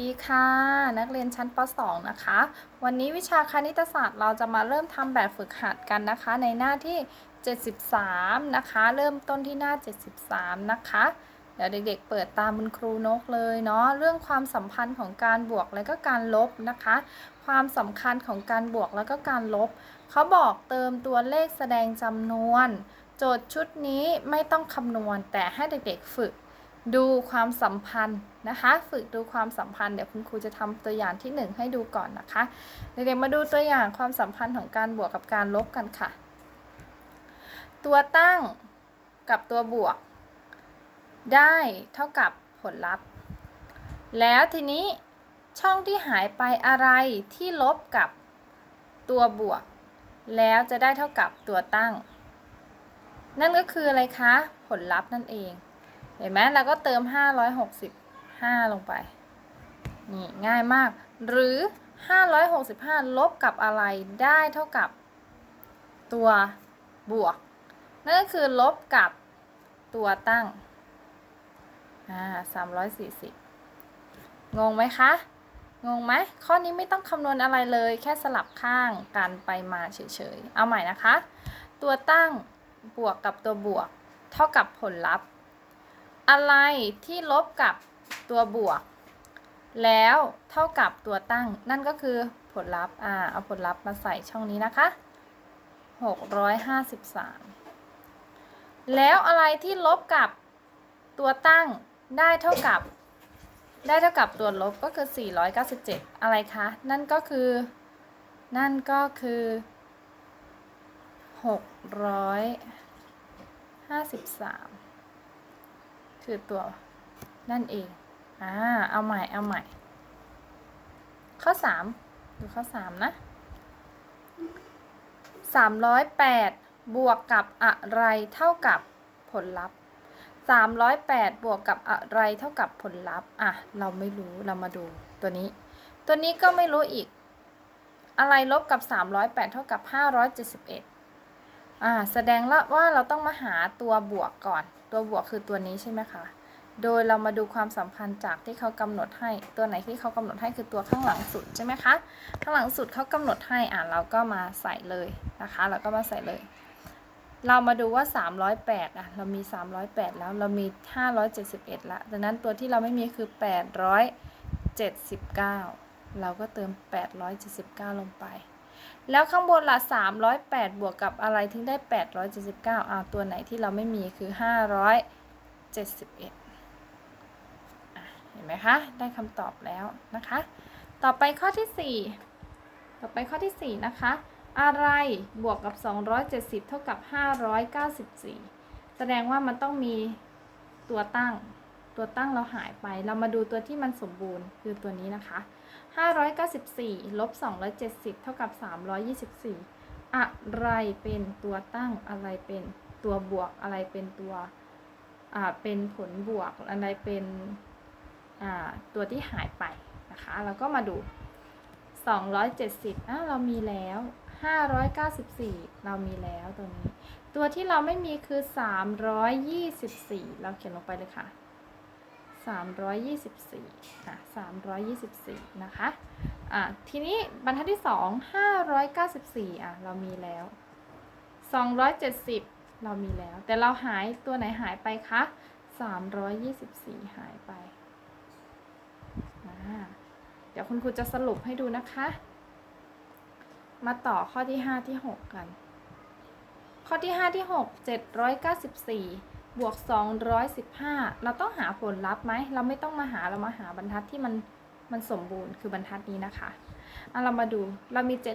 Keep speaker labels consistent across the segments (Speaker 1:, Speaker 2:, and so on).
Speaker 1: ดีค่ะ นักเรียนชั้นป .2 นะคะ วันนี้วิชาคณิตศาสตร์เราจะมาเริ่มทำแบบฝึกหัดกันนะคะ ในหน้าที่ 73 นะคะ เริ่มต้นที่หน้า 73 นะคะ เดี๋ยวเด็กๆ เปิดตามคุณครูนกเลยเนาะเรื่องความสัมพันธ์ของการบวกและก็การลบนะคะ ความสำคัญของการบวกแล้วก็การลบเขาบอกเติมตัวเลขแสดงจำนวน โจทย์ชุดนี้ไม่ต้องคำนวณแต่ให้เด็กๆฝึก ดูความสัมพันธ์นะคะ ฝึกดูความสัมพันธ์เดี๋ยวคุณครูจะทำตัวอย่างที่ 1 ให้ดูก่อนนะคะ เด็กๆมาดูตัวอย่างความสัมพันธ์ของการบวกกับการลบกันค่ะ ตัวตั้งกับตัวบวก ได้เท่ากับผลลัพธ์ แล้วทีนี้ช่องที่หายไปอะไรที่ลบกับตัวบวก แล้วจะได้เท่ากับตัวตั้ง นั่นก็คืออะไรคะ ผลลัพธ์นั่นเอง เห็นไหมเราก็เติม 565 ลงไป นี่ง่ายมาก หรือ 565 ลบกับอะไรได้เท่ากับตัวบวก นั่นก็คือลบกับตัวตั้ง อ่า 340 งงไหมคะ งงไหม ข้อนี้ไม่ต้องคำนวณอะไรเลย แค่สลับข้างกันไปมาเฉยๆ เอาใหม่นะคะ ตัวตั้งบวกกับตัวบวก เท่ากับผลลัพธ์ อะไรที่ลบกับตัวบวก แล้วเท่ากับตัวตั้ง นั่นก็คือผลลัพธ์อ่าเอาผลลัพธ์มาใส่ช่องนี้นะคะ 653 แล้วอะไรที่ลบกับตัวตั้งได้เท่ากับ ได้เท่ากับตัวลบก็คือ 497 อะไรคะ นั่นก็คือ นั่นก็คือ 653 คือตัวนั่นเองอ่าเอาใหม่เอาใหม่ ข้อ3ดูข้อ3นะ308บวกกับอะไรเท่ากับผลลัพธ์308บวกกับอะไรเท่ากับผลลัพธ์อะเราไม่รู้เรามาดูตัวนี้ ตัวนี้ก็ไม่รู้อีก อะไรลบกับ308เท่ากับ571อ่าแสดงแล้วว่าเราต้องมาหาตัวบวกก่อนตัวบวกคือตัวนี้ใช่ไหมคะ โดยเรามาดูความสัมพันธ์จากที่เขากำหนดให้ ตัวไหนที่เขากำหนดให้คือตัวข้างหลังสุดใช่ไหมคะ ข้างหลังสุดเขากำหนดให้อ่าเราก็มาใส่เลยนะคะ เราก็มาใส่เลย เรามาดูว่า 308อะเรามี 308 แล้วเรามี 571แล้วดังนั้นตัวที่เราไม่มีคือ 879 เราก็เติม 879 ลงไป แล้วข้างบนละ308 บวกกับอะไรถึงได้ 879อ่าตัวไหนที่เราไม่มีคือ 571อเห็นไหมคะ ได้คำตอบแล้วนะคะ ต่อไปข้อที่ 4 ต่อไปข้อที่ 4 นะคะ อะไรบวกกับ 270 เท่ากับ 594 แสดงว่ามันต้องมีตัวตั้ง ตัวตั้งเราหายไป เรามาดูตัวที่มันสมบูรณ์คือตัวนี้นะคะ 594ลบ270 เท่ากับ 324 อะไรเป็นตัวตั้งอะไรเป็นตัวบวกอะไรเป็นตัวอ่าเป็นผลบวกอะไรเป็นอ่าตัวที่หายไปนะคะแล้วก็มาดู 270อะเรามีแล้ว 594 เรามีแล้วตัวนี้ ตัวที่เราไม่มีคือ 324 เราเขียนลงไปเลยค่ะ 324อะ324 นะคะอะทีนี้บรรทัดที่ 2 594อะเรามีแล้ว 270 เรามีแล้ว แต่เราหายตัวไหนหายไปคะ 324 หายไปอ่าเดี๋ยวคุณครูจะสรุปให้ดูนะคะ มาต่อข้อที่ 5 ที่ 6 กัน ข้อที่ 5 ที่ 6 794 บวก 215 เราต้องหาผลลัพธ์ไหม เราไม่ต้องมาหาเรามาหาบรรทัดที่มันมันสมบูรณ์คือบรรทัดนี้นะคะเอาเรามาดูเรามี 784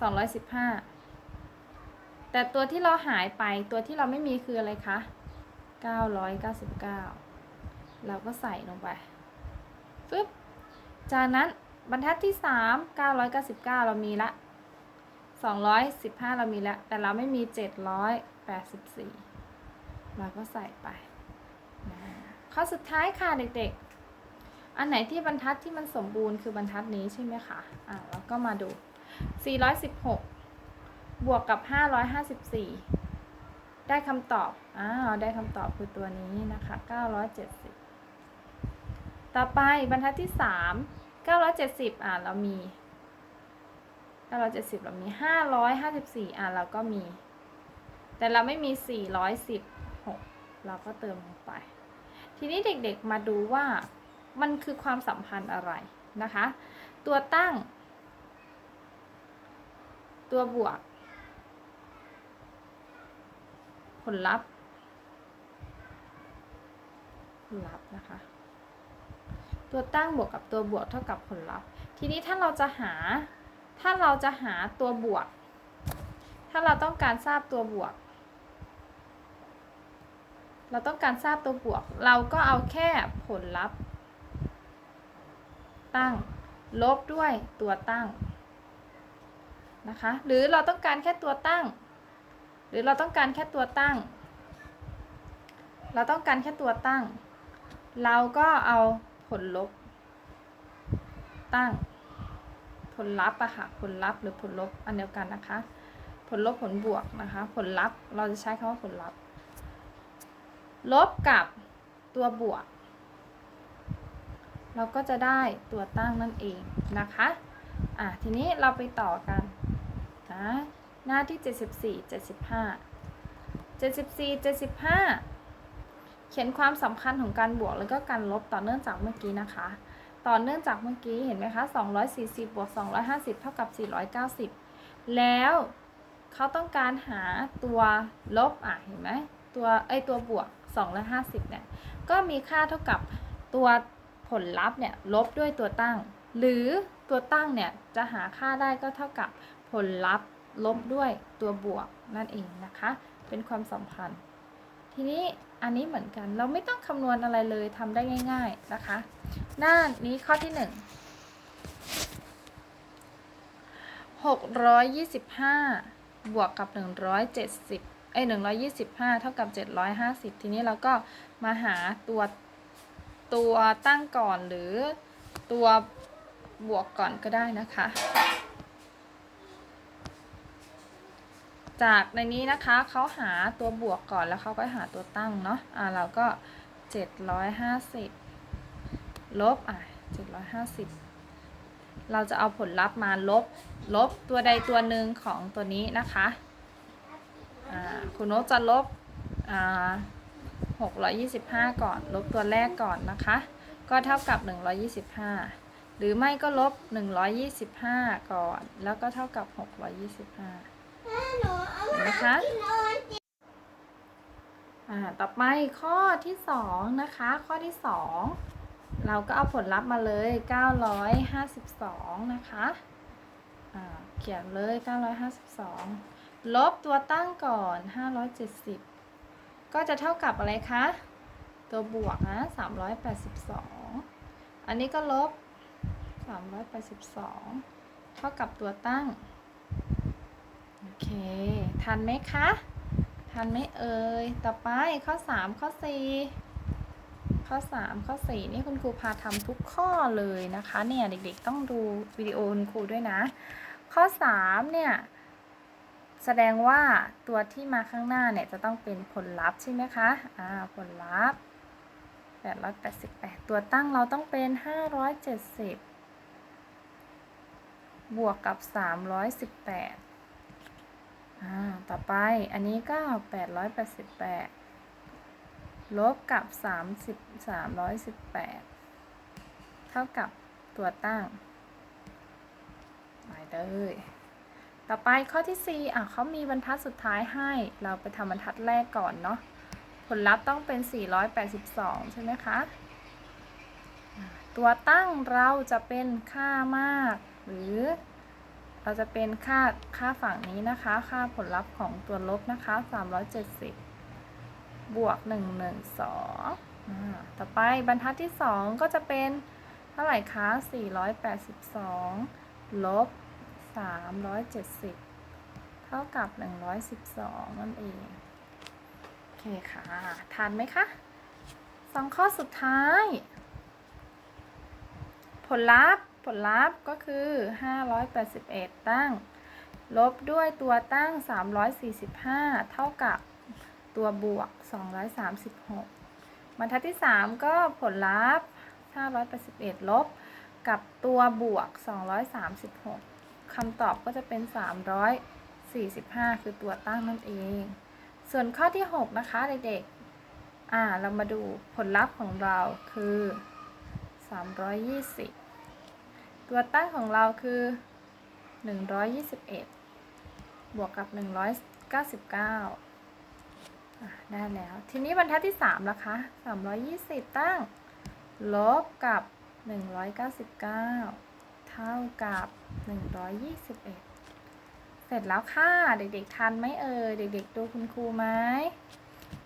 Speaker 1: 215 แต่ตัวที่เราหายไปตัวที่เราไม่มีคืออะไรคะ 999 เราก็ใส่ลงไปฟึบจากนั้นบรรทัดที่ 3 999 เรามีละ 215 เรามีล้วแต่เราไม่มี 84 เราก็ใส่ไปนะข้อสุดท้ายค่ะเด็กๆ อันไหนที่บรรทัดที่มันสมบูรณ์คือบรรทัดนี้ใช่ไหมคะอะเราก็มาดู 416 บวกกับ 554 ได้คำตอบ อ้าว ได้คำตอบคือตัวนี้นะคะ 970 ต่อไปบรรทัดที่สามเก้าร้อยเจ็ดสิบอะเรามีเก้าร้อยเจ็ดสิบเรามีห้าร้อยห้าสิบสี่อะเราก็มี แต่เราไม่มีสี่ร้อยสิบหกเราก็เติมลงไป ทีนี้เด็กๆมาดูว่ามันคือความสัมพันธ์อะไรนะคะ ตัวตั้ง ตัวบวก ผลลัพธ์ ผลลัพธ์นะคะ ตัวตั้งบวกกับตัวบวกเท่ากับผลลัพธ์ ทีนี้ถ้าเราจะหา ถ้าเราจะหาตัวบวก ถ้าเราต้องการทราบตัวบวก เราต้องการทราบตัวบวก เราก็เอาแค่ผลลัพธ์ ตั้ง ลบด้วยตัวตั้งนะคะ หรือเราต้องการแค่ตัวตั้ง หรือเราต้องการแค่ตัวตั้ง เราต้องการแค่ตัวตั้ง เราก็เอาผลลบ ตั้ง ผลลัพธ์อะค่ะผลลัพธ์หรือผลลบอันเดียวกันนะคะ ผลลบผลบวกนะคะ ผลลัพธ์เราจะใช้คำว่าผลลัพธ์ ลบกับตัวบวก เราก็จะได้ตัวตั้งนั่นเองนะคะอะทีนี้เราไปต่อกันนะหน้าที่ 74 75 74 75 เขียนความสำคัญของการบวกแล้วก็การลบต่อเนื่องจากเมื่อกี้นะคะ ต่อเนื่องจากเมื่อกี้เห็นไหมคะ 240 บวก 250 เท่ากับ 490 แล้วเขาต้องการหาตัวลบอะเห็นไหมตัวไอตัวบวก 250เนี่ยก็มีค่าเท่ากับตัวผลลัพธ์เนี่ยลบด้วยตัวตั้ง หรือตัวตั้งเนี่ยจะหาค่าได้ก็เท่ากับผลลัพธ์ลบด้วยตัวบวกนั่นเองนะคะ เป็นความสัมพันธ์ ทีนี้อันนี้เหมือนกันเราไม่ต้องคำนวณอะไรเลยทำได้ง่าย ๆนะคะ หน้านี้ข้อที่หนึ่งหกร้อยยี่สิบห้าบวกกับหนึ่งร้อย เอ้ยหนึ่งร้อยยี่สิบห้าเท่ากับเจ็ดร้อยห้าสิบทีนี้เราก็มาหาตัวตัวตั้งก่อนหรือตัวบวกก่อนก็ได้นะคะ จากในนี้นะคะเขาหาตัวบวกก่อนแล้วเขาก็หาตัวตั้งเนาะอ่าเราก็ 750 ลบอะ750 เราจะเอาผลลัพธ์มาลบลบตัวใดตัวหนึ่งของตัวนี้นะคะ คุณโนตจะลบอ่า625 ก่อน ลบตัวแรกก่อนนะคะ ก็เท่ากับ 125 หรือไม่ก็ลบ 125 ก่อน แล้วก็เท่ากับ 625เห็นไหมคะต่อไปข้อที่สองนะคะ ข้อที่สองเราก็เอาผลลัพธ์มาเลย 952 นะคะเขียนเลย 952 ลบตัวตั้งก่อน 570 ก็จะเท่ากับอะไรคะ ตัวบวกนะ382 อันนี้ก็ลบ 382 เท่ากับตัวตั้ง โอเค ทันไหมคะ ทันไหมเอ่ย ต่อไปข้อ 3 ข้อ 4 ข้อ 3 ข้อ 4 นี่คุณครูพาทำทุกข้อเลยนะคะ เนี่ย เด็กๆต้องดูวิดีโอคุณครูด้วยนะ ข้อ 3 เนี่ย แสดงว่าตัวที่มาข้างหน้าเนี่ยจะต้องเป็นผลลัพธ์ใช่ไหมคะ อ่า ผลลัพธ์888 ตัวตั้งเราต้องเป็น 570 บวกกับ 318 อ่า ต่อไปอันนี้ก็ 888 ลบกับ 30 318 เท่ากับตัวตั้งไปเลย ต่อไปข้อที่4อะเขามีบรรทัดสุดท้ายให้ เราไปทำบรรทัดแรกก่อนเนาะ ผลลัพธ์ต้องเป็น 482 ใช่ไหมคะ ตัวตั้งเราจะเป็นค่ามาก หรือเราจะเป็นค่าค่าฝั่งนี้นะคะ ค่าผลลัพธ์ของตัวลบนะคะ 370 บวก 112อ่าต่อไปบรรทัดที่ 2 ก็จะเป็นเท่าไหร่คะ 482 ลบ 370 เท่ากับ 112 นั่นเอง โอเคค่ะ ทันไหมคะสองข้อสุดท้าย ผลลัพธ์ผลลัพธ์ก็คือ 581 ตั้ง ลบด้วยตัวตั้ง 345 เท่ากับตัวบวก 236บรรทัดที่ 3 ก็ผลลัพธ์581 ลบกับตัวบวก 236 คำตอบก็จะเป็น 345 คือตัวตั้งนั่นเอง ส่วนข้อที่ 6 นะคะเด็กๆ อ่า เรามาดูผลลัพธ์ของเราคือ 320 ตัวตั้งของเราคือ 121 บวกกับ 199อะได้แล้ว ทีนี้บรรทัดที่ 3 ล่ะคะ 320 ตั้ง ลบกับ 199 เท่ากับ 121 เสร็จแล้วค่ะ เด็กๆทันไหมเอ่ย เด็กๆดูคุณครูไหม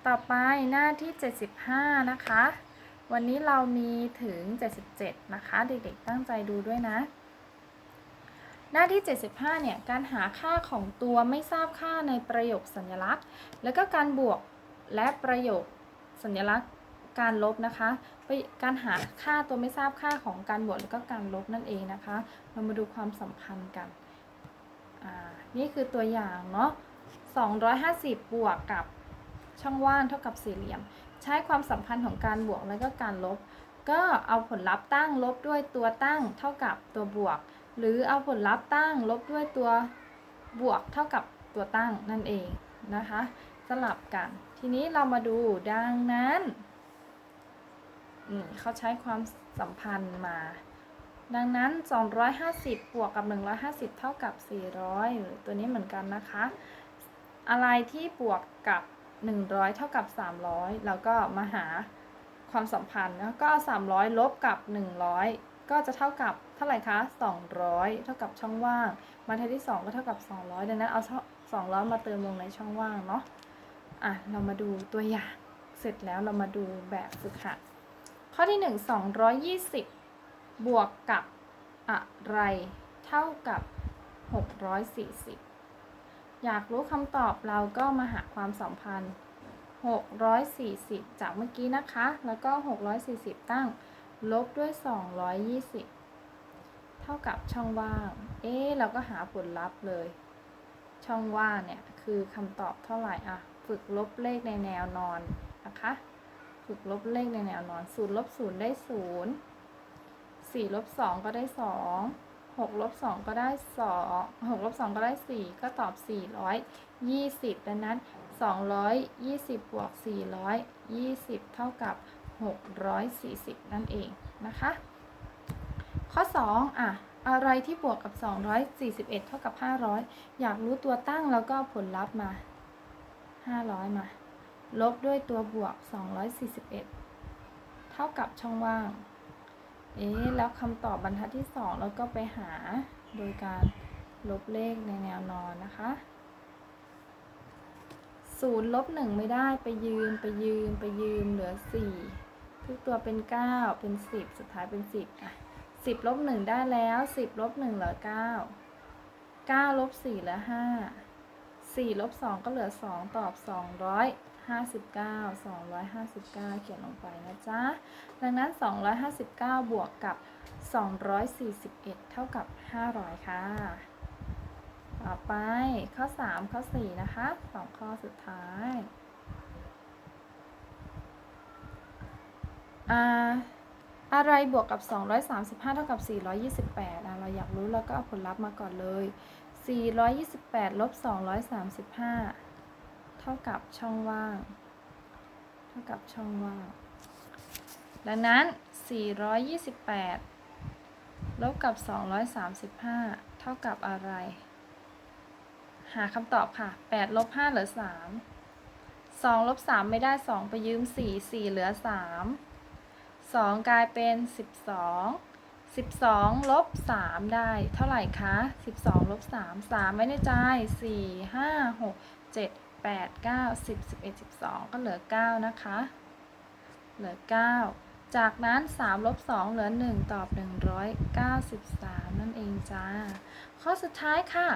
Speaker 1: ต่อไปหน้าที่ 75 นะคะ วันนี้เรามีถึง 77 นะคะ เด็กๆตั้งใจดูด้วยนะ หน้าที่ 75 เนี่ย การหาค่าของตัวไม่ทราบค่าในประโยคสัญลักษณ์ แล้วก็การบวกและประโยคสัญลักษณ์ การลบนะคะไปการหาค่าตัวไม่ทราบค่าของการบวกแล้วก็การลบนั่นเองนะคะ เรามาดูความสัมพันธ์กันอ่านี่คือตัวอย่างเนาะ250 บวกกับช่องว่างเท่ากับสี่เหลี่ยม ใช้ความสัมพันธ์ของการบวกแล้วก็การลบ ก็เอาผลลัพธ์ตั้งลบด้วยตัวตั้งเท่ากับตัวบวก หรือเอาผลลัพธ์ตั้งลบด้วยตัวบวกเท่ากับตัวตั้งนั่นเองนะคะ สลับกัน ทีนี้เรามาดูดังนั้น เขาใช้ความสัมพันธ์มา ดังนั้น 250 บวกกับ 150 เท่ากับ 400หรือตัวนี้เหมือนกันนะคะ อะไรที่บวกกับ 100 เท่ากับ 300 แล้วก็มาหาความสัมพันธ์แล้วก็เอา300 ลบกับ 100 ก็จะเท่ากับเท่าไหร่คะ 200 เท่ากับช่องว่างบรรทัดที่ 2 ก็เท่ากับ 200 ดังนั้นเอา200 มาเติมลงในช่องว่างเนาะ อะ เรามาดูตัวอย่าง เสร็จแล้วเรามาดูแบบฝึกหัด ข้อที่ 1 220 บวกกับอะไร เท่ากับ 640 อยากรู้คำตอบเราก็มาหาความสัมพันธ์ 640 จากเมื่อกี้นะคะ แล้วก็ 640 ตั้ง ลบด้วย 220 เท่ากับช่องว่าง เอ๊ะเราก็หาผลลัพธ์เลย ช่องว่างเนี่ย คือคำตอบเท่าไหร่อะ ฝึกลบเลขในแนวนอนนะคะ ฝึกลบเลขในแนวนอน0ลบ0ได้0 4ลบ2ก็ได้2 6ลบ2ก็ได้2 6ลบ2ก็ได้4ก็ตอบ420ดังนั้น220บวก420เท่ากับ640นั่นเองนะคะ ข้อ2อะอะไรที่บวกกับ 241 เท่ากับ 500 อยากรู้ตัวตั้งแล้วก็ผลลัพธ์มา 500 มา ลบด้วยตัวบวก 241 เท่ากับช่องว่าง เอ๊ะแล้วคำตอบบรรทัดที่2แล้วก็ไปหาโดยการลบเลขในแนวนอนนะคะ0ลบ1ไม่ได้ไปยืมไปยืมไปยืมเหลือ 4 ทุกตัวเป็น 9 เป็น 10 สุดท้ายเป็น 10อะ10ลบ1ได้แล้ว 10ลบ1เหลือ 9 9ลบ4เหลือ 5 4ลบ2ก็เหลือ 2 ตอบ 259 259 เขียนลงไปนะจ๊ะ ดังนั้น 259 บวกกับ 241 เท่ากับ 500 ค่ะ ต่อไปข้อ 3 ข้อ 4 นะคะ 2 ข้อสุดท้ายอ่าอะไรบวกกับ 235 เท่ากับ 428อะเราอยากรู้แล้วก็เอาผลลัพธ์มาก่อนเลย 428ลบ235 เท่ากับช่องว่าง เท่ากับช่องว่าง ดังนั้น 428 ลบกับ 235 เท่ากับอะไร หาคำตอบค่ะ 8 ลบ 5 เหลือ 3 2 ลบ 3 ไม่ได้ 2 ไปยืม 4 4 เหลือ 3 2 กลายเป็น 12 12ลบ3ได้เท่าไหร่คะ 12ลบ3 3 ไม่ได้ใจาย4 5 6 7 8 9 10 11 12 ก็เหลือ 9 นะคะ เหลือ 9 จากนั้น3ลบ2เหลือ 1 ตอบ 193 นั่นเองจ้า ข้อสุดท้ายค่ะ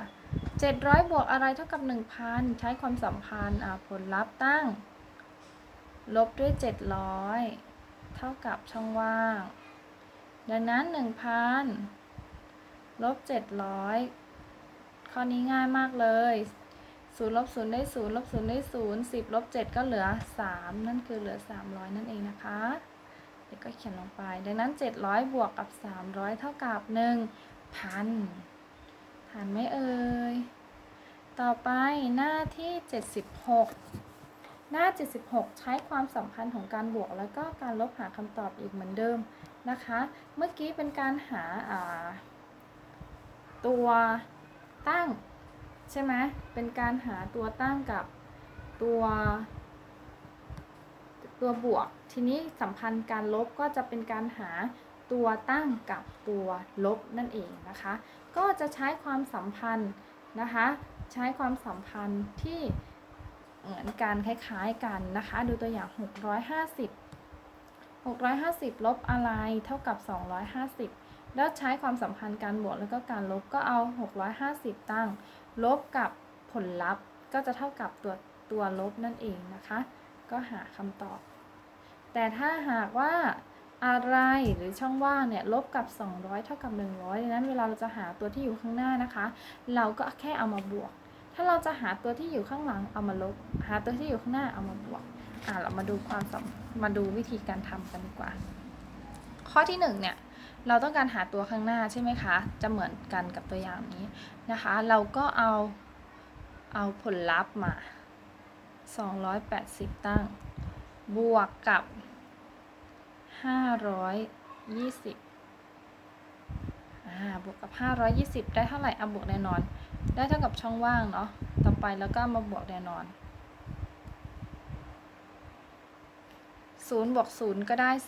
Speaker 1: 700 บวกอะไรเท่ากับ 1,000 ใช้ความสัมพันธ์ผลลัพธ์ตั้ง ลบด้วย 700 เท่ากับช่องว่าง ดังนั้น 1,000ลบ700 ข้อนี้ง่ายมากเลย 0ลบ0ได้0ลบ0ได้0 10ลบ7ก็เหลือ3นั่นคือเหลือ300นั่นเองนะคะเด็กก็เขียนลงไป ดังนั้น700บวกกับ300เท่ากับ1,000ผ่านไหมเอ่ยต่อไปหน้าที่76หกหน้า 76 ใช้ความสัมพันธ์ของการบวกแล้วก็การลบหาคำตอบอีกเหมือนเดิมนะคะ เมื่อกี้เป็นการหาาตัวตั้ง ใช่ไหมเป็นการหาตัวตั้งกับตัว ตัวบวก ทีนี้สัมพันธ์การลบก็จะเป็นการหาตัวตั้งกับตัวลบนั่นเองนะคะ ก็จะใช้ความสัมพันธ์นะคะ ใช้ความสัมพันธ์ที่เหมือนกันคล้ายๆกันนะคะ ดูตัวอย่าง 650 650 ลบอะไรเท่ากับ 250 แล้วใช้ความสัมพันธ์การบวกแล้วก็การลบก็เอา 650 ตั้ง ลบกับผลลัพธ์ก็จะเท่ากับตัวตัวลบนั่นเองนะคะ ก็หาคำตอบ แต่ถ้าหากว่าอะไรหรือช่องว่างเนี่ยลบกับ 200 เท่ากับ 100ดังนั้นเวลาเราจะหาตัวที่อยู่ข้างหน้านะคะ เราก็แค่เอามาบวก ถ้าเราจะหาตัวที่อยู่ข้างหลังเอามาลบ หาตัวที่อยู่ข้างหน้าเอามาบวกอะเรามาดูความสมมาดูวิธีการทำกันดีกว่า ข้อที่หนึ่งเนี่ย เราต้องการหาตัวข้างหน้าใช่ไหมคะ จะเหมือนกันกับตัวอย่างนี้นะคะ เราก็เอาเอาผลลัพธ์มา 280 ตั้ง บวกกับ 520อ่าบวกกับ 520 ได้เท่าไหร่เอาบวกแน่นอน ได้เท่ากับช่องว่างเนาะ ต่อไปแล้วก็มาบวกแน่นอน0บวก0ก็ได้0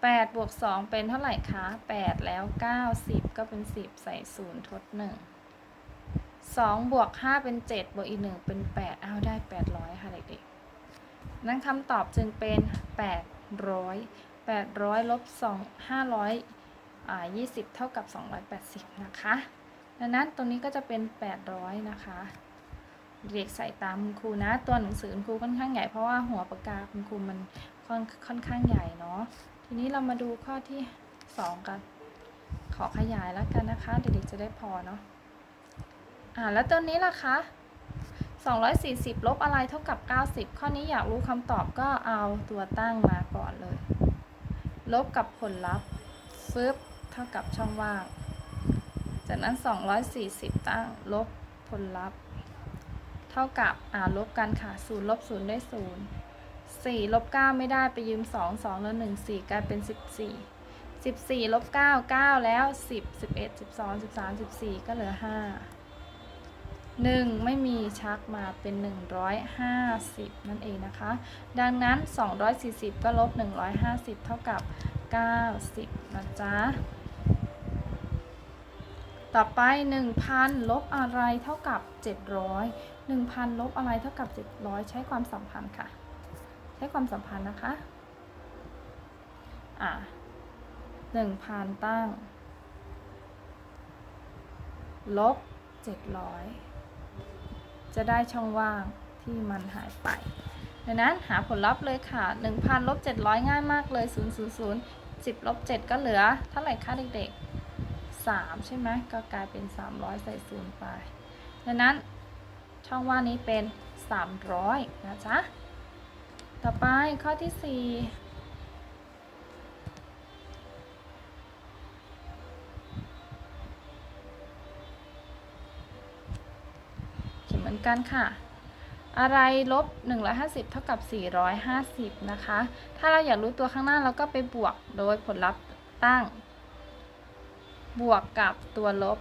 Speaker 1: 8บวก2เป็นเท่าไหร่คะ 8 แล้ว9 10ก็เป็น 10 ใส่ 0 ทด 1 2 บวก 5 เป็น 7 บวกอีก 1 เป็น8อ้าได้ 800 ค่ะ เด็กๆ นั่นคำตอบจึงเป็น 800 800ลบ2 500อ่า20 เท่ากับ 280 นะคะ ดังนั้นตรงนี้ก็จะเป็น 800 นะคะ เด็กใส่ตามคุณครูนะ ตัวหนังสือคุณครูค่อนข้างใหญ่เพราะว่าหัวปากกาคุณครูมันค่อนค่อนข้างใหญ่เนาะ ทีนี้เรามาดูข้อที่ 2 กัน ขอขยายแล้วกันนะคะ เด็กๆจะได้พอเนาะอ่าแล้วตัวนี้ล่ะคะ240 ลบอะไรเท่ากับ 90 ข้อนี้อยากรู้คำตอบก็เอาตัวตั้งมาก่อนเลย ลบกับผลลัพธ์ฟึบเท่ากับช่องว่าง จากนั้น 240 ตั้งลบผลลัพธ์ เท่ากับอ่าลบกันค่ะ 0 ลบ 0 ได้ 0 4ลบ9ไม่ได้ไปยืม 2 2 แล้ว 1 4 กลายเป็น 14 14ลบ9 9 แล้ว 10 11 12 13 14 ก็เหลือ 5 1 ไม่มีชักมาเป็น 150 นั่นเองนะคะ ดังนั้น 240 ก็ลบ 150 เท่ากับ 90 นะจ๊ะ ต่อไป 1,000 ลบอะไรเท่ากับ 700 1,000 ลบอะไรเท่ากับ 700 ใช้ความสัมพันธ์ค่ะ ใช้ความสัมพันธ์นะคะ อะ1,000ตั้ง ลบ700จะได้ช่องว่างที่มันหายไปดังนั้นหาผลลัพธ์เลยค่ะ 1,000ลบ700 ง่ายมากเลย 000 10ลบ7ก็เหลือเท่าไหร่คะเด็กๆ 3 ใช่ไหมก็กลายเป็น 300 ใส่0ไปดังนั้นช่องว่างนี้เป็น 300 นะจ๊ะ ต่อไปข้อที่4เขียนเหมือนกันค่ะ อะไรลบ150 เท่ากับ 450 นะคะ ถ้าเราอยากรู้ตัวข้างหน้าเราก็ไปบวกโดยผลลัพธ์ตั้ง บวกกับตัวลบ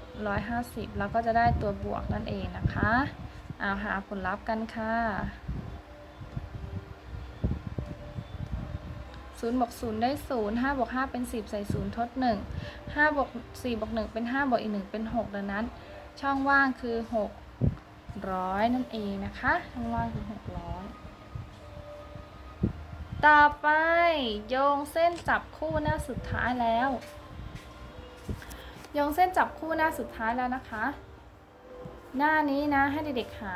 Speaker 1: 150 แล้วก็จะได้ตัวบวกนั่นเองนะคะ เอาหาผลลัพธ์กันค่ะ 0บวก0ได้0 5บวก5เป็น 10 ใส่ 0 ทด 1 5บวก4บวก1เป็น 5 บวกอีก 1 เป็น 6 ดังนั้น ช่องว่างคือ 600 นั่นเองนะคะ ช่องว่างคือ 600 ต่อไปโยงเส้นจับคู่หน้าสุดท้ายแล้ว โยงเส้นจับคู่หน้าสุดท้ายแล้วนะคะ หน้านี้นะให้เด็กๆหา